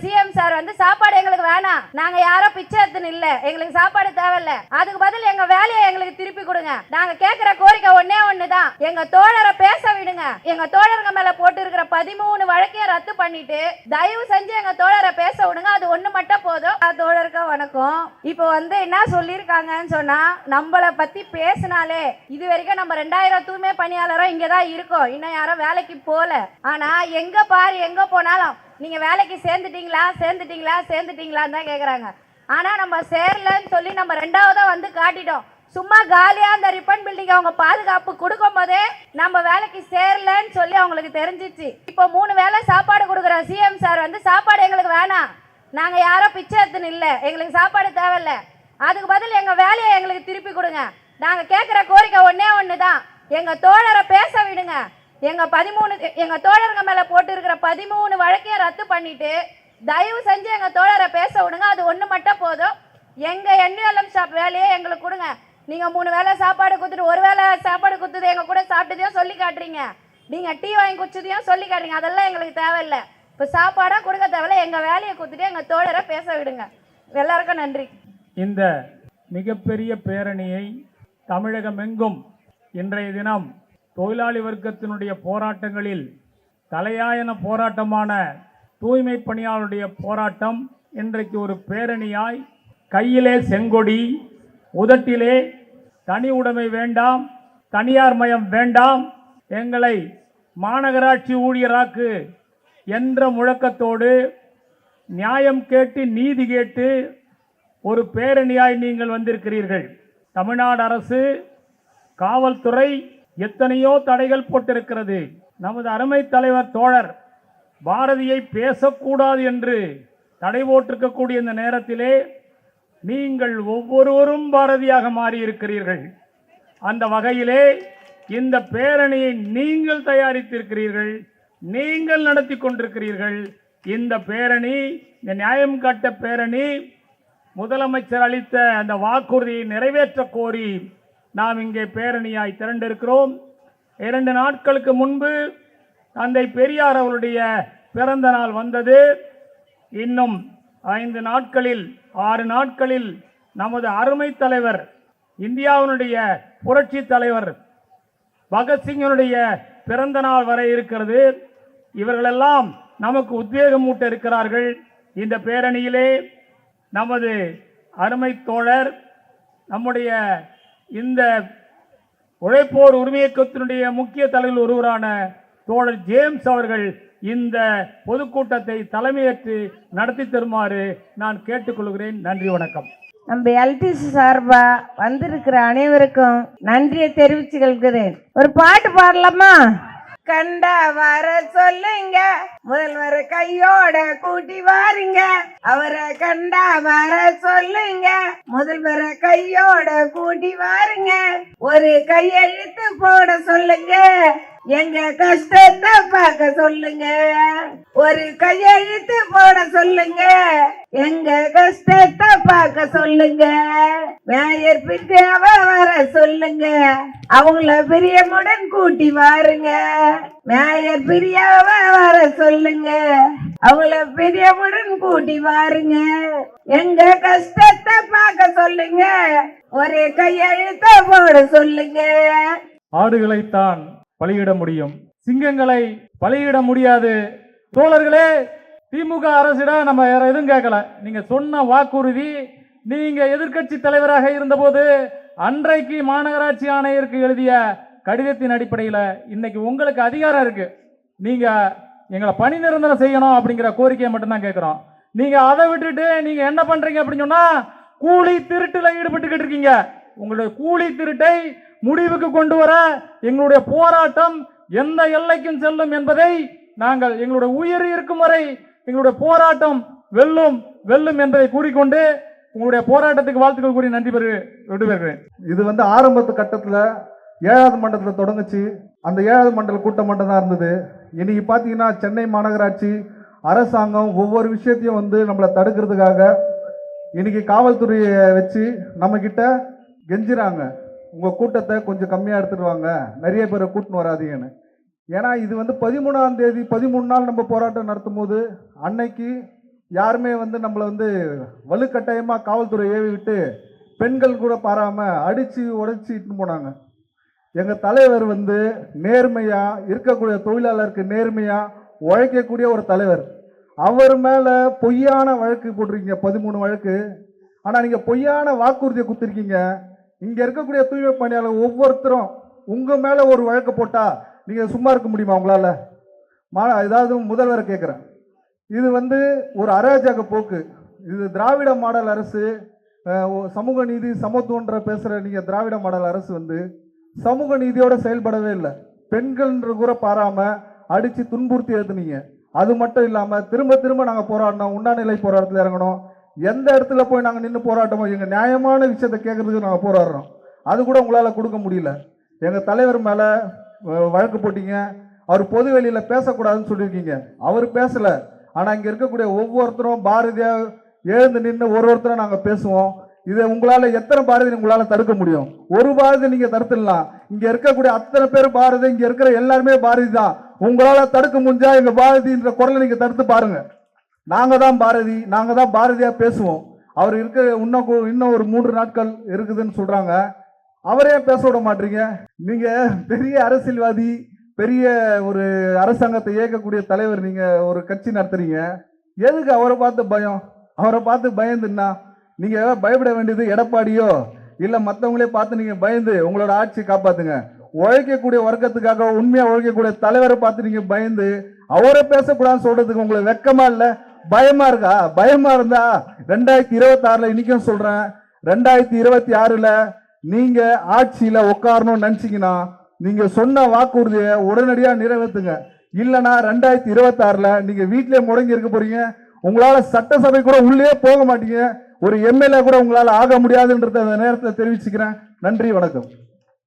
CM sir வந்து சாப்பாடு எங்களுக்கு வேணாம். நாங்க யாரோ பிச்சை எடுத்துன்னு இல்ல. எங்களுக்கு சாப்பாடு தேவையில்ல. அதுக்கு பதில் எங்க வேலையை எங்களுக்கு திருப்பி கொடுங்க. நாங்க கேக்குற கோரிக்கை ஒன்னே ஒண்ணுதான். எங்க தோழரை பேச விடுங்க. எங்க தோழருங்க மேல போட்டு இருக்கிற பதிமூணு வழக்கையும் ரத்து பண்ணிட்டு தயவு செஞ்சு எங்க தோழரை பேச விடுங்க. அது ஒண்ணு மட்டும் போதும். ஆ, தோழருக்கு வணக்கம். இப்போ வந்து என்ன சொல்லியிருக்காங்கன்னு சொன்னா நம்மளை பத்தி பேசினாலே இது வரைக்கும் நம்ம ரெண்டாயிரம் தூய்மை பணியாளரும் இங்கே தான் இருக்கோம். இன்னும் யாரும் வேலைக்கு போல. ஆனா எங்க பாரு எங்க போனாலும் நீங்க வேலைக்கு சேர்ந்துட்டீங்களா சேர்ந்துட்டீங்களா? சேர்ந்துட்டீங்களான்னு தான் கேக்குறாங்க. ஆனால் நம்ம சேரலன்னு சொல்லி நம்ம ரெண்டாவதாக வந்து காட்டிட்டோம். சும்மா காலியாக அந்த ரிப்பன் பில்டிங் அவங்க பாதுகாப்பு கொடுக்கும் போதே நம்ம வேலைக்கு சேரலன்னு சொல்லி அவங்களுக்கு தெரிஞ்சிச்சு. இப்போ மூணு வேளை சாப்பாடு கொடுக்குற சிஎம் சார் வந்து சாப்பாடு எங்களுக்கு வேணாம். நாங்கள் யாரோ பிச்சை எடுத்துன்னு இல்லை. எங்களுக்கு சாப்பாடு தேவையில்ல. அதுக்கு பதில் எங்கள் வேலையை எங்களுக்கு திருப்பி கொடுங்க. நாங்கள் கேட்குற கோரிக்கை ஒன்றே ஒன்று தான் எங்கள் தோழரை பேச விடுங்க. எங்கள் பதிமூணு எங்கள் தோழருங்க மேலே போட்டு இருக்கிற பதிமூணு வழக்கையும் ரத்து பண்ணிவிட்டு தயவு செஞ்சு எங்க தோழரை பேச விடுங்க. அது ஒண்ணு மட்டும் போதும். எங்க என்யூஎல்எம் ஷாப் வேலையை எங்களுக்கு கொடுங்க. நீங்க மூணு வேளை சாப்பாடு கொடுத்துட்டு ஒரு வேளை சாப்பாடு கொடுத்தது எங்க கூட சாப்பிட்டதையும் சொல்லி காட்டுறீங்க. நீங்க டீ வாங்கி குடிச்சதையும் சொல்லி காட்டுறீங்க. அதெல்லாம் எங்களுக்கு தேவையில்லை. இப்போ சாப்பாடா கொடுக்க தேவையில்ல. எங்க வேலையை கொடுத்துட்டு எங்க தோழரை பேச விடுங்க. எல்லாருக்கும் நன்றி. இந்த மிகப்பெரிய பேரணியை தமிழகமெங்கும் இன்றைய தினம் தொழிலாளி வர்க்கத்தினுடைய போராட்டங்களில் தலையாயன போராட்டமான தூய்மை பணியாளருடைய போராட்டம் இன்றைக்கு ஒரு பேரணியாய் கையிலே செங்கொடி உதட்டிலே தனி உடைமை வேண்டாம் தனியார் மயம் வேண்டாம் எங்களை மாநகராட்சி ஊழியராக்கு என்ற முழக்கத்தோடு நியாயம் கேட்டு நீதி கேட்டு ஒரு பேரணியாய் நீங்கள் வந்திருக்கிறீர்கள். தமிழ்நாடு அரசு காவல்துறை எத்தனையோ தடைகள் போட்டிருக்கிறது. நமது அருமை தலைவர் தோழர் பாரதியை பேசக்கூடாது என்று தடை போட்டிருக்கக்கூடிய இந்த நேரத்திலே நீங்கள் ஒவ்வொருவரும் பாரதியாக மாறியிருக்கிறீர்கள். அந்த வகையிலே இந்த பேரணியை நீங்கள் தயாரித்திருக்கிறீர்கள் நீங்கள் நடத்தி கொண்டிருக்கிறீர்கள். இந்த பேரணி இந்த நியாயம் காட்ட பேரணி முதலமைச்சர் அளித்த அந்த வாக்குறுதியை நிறைவேற்ற கோரி நாம் இங்கே பேரணியாய் திரண்டிருக்கிறோம். இரண்டு நாட்களுக்கு முன்பு தந்தை பெரியார் அவருடைய பிறந்த நாள் வந்தது. இன்னும் ஐந்து நாட்களில் ஆறு நாட்களில் நமது அருமை தலைவர் இந்தியாவினுடைய புரட்சி தலைவர் பகத்சிங்கினுடைய பிறந்த நாள் வரை இருக்கிறது. இவர்களெல்லாம் நமக்கு உத்வேகமூட்ட இருக்கிறார்கள். இந்த பேரணியிலே நமது அருமை தோழர் நம்முடைய இந்த உழைப்போர் உரிமையக்கத்தினுடைய முக்கிய தலைவர் ஒருவரான தோழர் ஜேம்ஸ் அவர்கள் இந்த பொதுக்கூட்டத்தை தலைமையேற்று நடத்தி தருமாறு நான் கேட்டுக்கொள்கிறேன். நன்றி வணக்கம். நம்ம எல்டிசி சார்பா வந்திருக்கிற அனைவருக்கும் நன்றியை தெரிவிச்சு கொள்கிறேன். ஒரு பாட்டு பாடலாமா? கண்டா வர சொல்லுங்க. முதல்வர் கையோட கூட்டி வாருங்க. அவரை கண்டா வர சொல்லுங்க. முதல்வர் கையோட கூட்டி வாருங்க. ஒரு கையெழுத்து போட சொல்லுங்க. எங்க கஷ்டத்தை பார்க்க சொல்லுங்க. ஒரு கையெழுத்து போட சொல்லுங்க. எங்க கஷ்டத்தை பார்க்க சொல்லுங்க. மேயர் பிரியாவ வர சொல்லுங்க. அவங்கள பிரியமுடன் கூட்டி வாருங்க. மேயர் பிரியாவ வர சொல்லுங்க. அவங்கள பிரியமுடன் கூட்டி வாருங்க. எங்க கஷ்டத்தை பார்க்க சொல்லுங்க. ஒரு கையெழுத்த போட சொல்லுங்க. ஆடுகளைத்தான் பலியிட முடியும். சிங்கங்களை பலியிட முடியாது. தோழர்களே திமுக அரசிடம் நம்ம வேற எதுவும் கேட்கல. நீங்க சொன்ன வாக்குறுதி நீங்க எதிர்க்கட்சி தலைவராக இருந்தபோது அன்றைக்கு மாநகராட்சி ஆணையருக்கு எழுதிய கடிதத்தின் அடிப்படையில் இன்னைக்கு உங்களுக்கு அதிகாரம் இருக்கு. நீங்க எங்களை பணி நிரந்தரம் செய்யணும் அப்படிங்கிற கோரிக்கையை மட்டும்தான் கேட்குறோம். நீங்க அதை விட்டுட்டு நீங்க என்ன பண்றீங்க அப்படின்னு சொன்னா கூலி திருட்டுல ஈடுபட்டுக்கிட்டு இருக்கீங்க. உங்களுடைய கூலி திருட்டை முடிவுக்கு கொண்டு வர எங்களுடைய போராட்டம் எந்த எல்லைக்கும் செல்லும் என்பதை நாங்கள் எங்களுடைய உயிர் இருக்கும் வரை எங்களுடைய போராட்டம் வெல்லும் வெல்லும் என்பதை கூறிக்கொண்டு உங்களுடைய போராட்டத்துக்கு வாழ்த்துக்கள் கூறி நன்றி பெறு விடுபெறுகிறேன் இது வந்து ஆரம்பத்து கட்டத்தில் ஏழாவது மண்டலத்தில் தொடங்குச்சு. அந்த ஏழாவது மண்டல கூட்டம் மட்டும் தான் இருந்தது. இன்னைக்கு பார்த்தீங்கன்னா சென்னை மாநகராட்சி அரசாங்கம் ஒவ்வொரு விஷயத்தையும் வந்து நம்மளை தடுக்கிறதுக்காக இன்னைக்கு காவல்துறையை வச்சு நம்மக்கிட்ட கெஞ்சுறாங்க. உங்கள் கூட்டத்தை கொஞ்சம் கம்மியாக எடுத்துகிட்டு வாங்க. நிறைய பேரை கூட்டின்னு வராதீங்கன்னு. ஏன்னா இது வந்து பதிமூணாம் தேதி பதிமூணு நாள் நம்ம போராட்டம் நடத்தும் போது அன்னைக்கு யாருமே வந்து நம்மளை வந்து வலுக்கட்டாயமாக காவல்துறை ஏவி விட்டு பெண்கள் கூட பாராமல் அடித்து உடைச்சி இட்டுன்னு போனாங்க. எங்கள் தலைவர் வந்து நேர்மையாக இருக்கக்கூடிய தொழிலாளருக்கு நேர்மையாக உழைக்கக்கூடிய ஒரு தலைவர். அவர் மேலே பொய்யான வழக்கு போட்டிருக்கீங்க பதிமூணு வழக்கு. ஆனால் நீங்கள் பொய்யான வாக்குறுதியை கொடுத்துருக்கீங்க. இங்கே இருக்கக்கூடிய தூய்மை பணியாளர் ஒவ்வொருத்தரும் உங்கள் மேலே ஒரு வழக்கு போட்டால் நீங்கள் சும்மா இருக்க முடியுமா உங்களால்? மா ஏதாவது முதல்வரை கேட்குறேன் இது வந்து ஒரு அராஜக போக்கு. இது திராவிட மாடல் அரசு சமூக நீதி சமத்துவன்ற பேசுகிற நீங்கள் திராவிட மாடல் அரசு வந்து சமூக நீதியோட செயல்படவே இல்லை. பெண்கள்ன்ற கூட பாராமல் அடித்து துன்புறுத்தி எழுத்துனீங்க அது மட்டும் இல்லாமல் திரும்ப திரும்ப நாங்கள் போராடினோம். உண்ணாநிலை போராட்டத்தில் இறங்கணும் எந்த இடத்துல போய் நாங்கள் நின்று போராட்டமோ எங்கள் நியாயமான விஷயத்தை கேட்குறதுக்கு நாங்கள் போராடுறோம். அது கூட உங்களால் கொடுக்க முடியல. எங்கள் தலைவர் மேலே வழக்கு போட்டீங்க. அவர் பொது வெளியில் பேசக்கூடாதுன்னு சொல்லியிருக்கீங்க. அவர் பேசலை. ஆனால் இங்கே இருக்கக்கூடிய ஒவ்வொருத்தரும் பாரதியாக எழுந்து நின்று ஒரு ஒருத்தரும் நாங்கள் பேசுவோம். இதை உங்களால் எத்தனை பாரதி உங்களால் தடுக்க முடியும்? ஒரு பாரதி நீங்கள் தடுத்துடலாம். இங்கே இருக்கக்கூடிய அத்தனை பேர் பாரதி இங்கே இருக்கிற எல்லாருமே பாரதி தான். உங்களால் தடுக்க முடிஞ்சால் எங்கள் பாரதின்ற குரலை நீங்கள் தடுத்து பாருங்கள் நாங்கள் தான் பாரதி நாங்கள் தான் பாரதியாக பேசுவோம். அவர் இருக்க இன்னும் இன்னும் ஒரு மூன்று நாட்கள் இருக்குதுன்னு சொல்கிறாங்க அவரே பேச விட மாட்டீங்க? நீங்கள் பெரிய அரசியல்வாதி பெரிய ஒரு அரசாங்கத்தை இயக்கக்கூடிய தலைவர் நீங்கள் ஒரு கட்சி நடத்துறீங்க. எதுக்கு அவரை பார்த்து பயம்? அவரை பார்த்து பயந்துன்னா நீங்கள் பயப்பட வேண்டியது எடப்பாடியோ இல்லை மற்றவங்களே பார்த்து நீங்கள் பயந்து உங்களோட ஆட்சி காப்பாற்றுங்க உழைக்கக்கூடிய வர்க்கத்துக்காக உண்மையாக உழைக்கக்கூடிய தலைவரை பார்த்து நீங்கள் பயந்து அவரை பேசக்கூடாதுன்னு சொல்கிறதுக்கு உங்களுக்கு வெக்கமாக இல்லை? பயமா இருக்கா? பயமா இருந்தா ரெண்டாயிரத்தி இருபத்தி ஆறுல இன்னைக்கும் சொல்றேன். ரெண்டாயிரத்தி இருபத்தி ஆறுல நீங்க ஆட்சியில உட்காரணும்னு நினைச்சீங்கன்னா நீங்க சொன்ன வாக்குறுதியை உடனடியா நிறைவேற்றுங்க இல்லைன்னா ரெண்டாயிரத்தி இருபத்தி ஆறுல நீங்க வீட்டிலே முடங்கி இருக்க போறீங்க. உங்களால சட்டசபை கூட உள்ளே போக மாட்டீங்க. ஒரு எம்எல்ஏ கூட உங்களால ஆக முடியாதுன்றத அந்த நேரத்தில் தெரிவிச்சுக்கிறேன். நன்றி வணக்கம்.